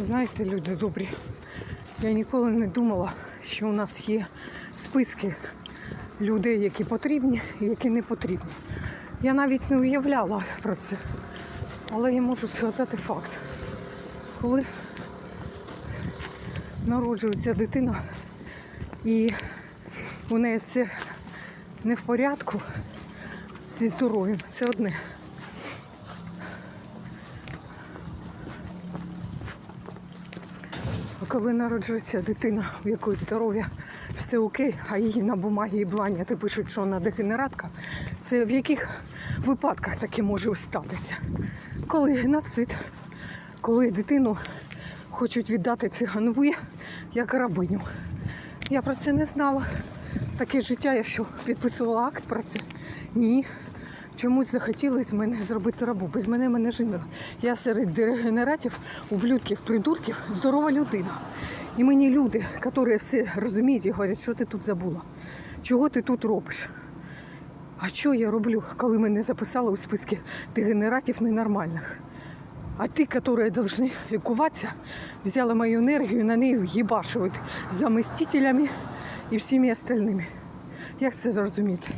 Знаєте, люди добрі, я ніколи не думала, що у нас є списки людей, які потрібні і які не потрібні. Я навіть не уявляла про це. Але я можу сказати факт. Коли народжується дитина і у неї все не в порядку зі здоров'ям, це одне. Коли народжується дитина, у якої здоров'я все окей, а її на бумагі і бланяти пишуть, що вона дегенератка, це в яких випадках таке може статися? Коли геноцид, коли дитину хочуть віддати циганові як рабиню. Я про це не знала. Таке життя, я що підписувала акт про це? Ні. Чомусь захотіли з мене зробити рабу. Без мене мене женили. Я серед дегенератів, ублюдків, придурків, здорова людина. І мені люди, які все розуміють і говорять, що ти тут забула, чого ти тут робиш. А що я роблю, коли мене записали у списки дегенератів ненормальних? А ті, які повинні лікуватися, взяли мою енергію і на неї їбашують заместителями і всіми остальними. Як це зрозуміти?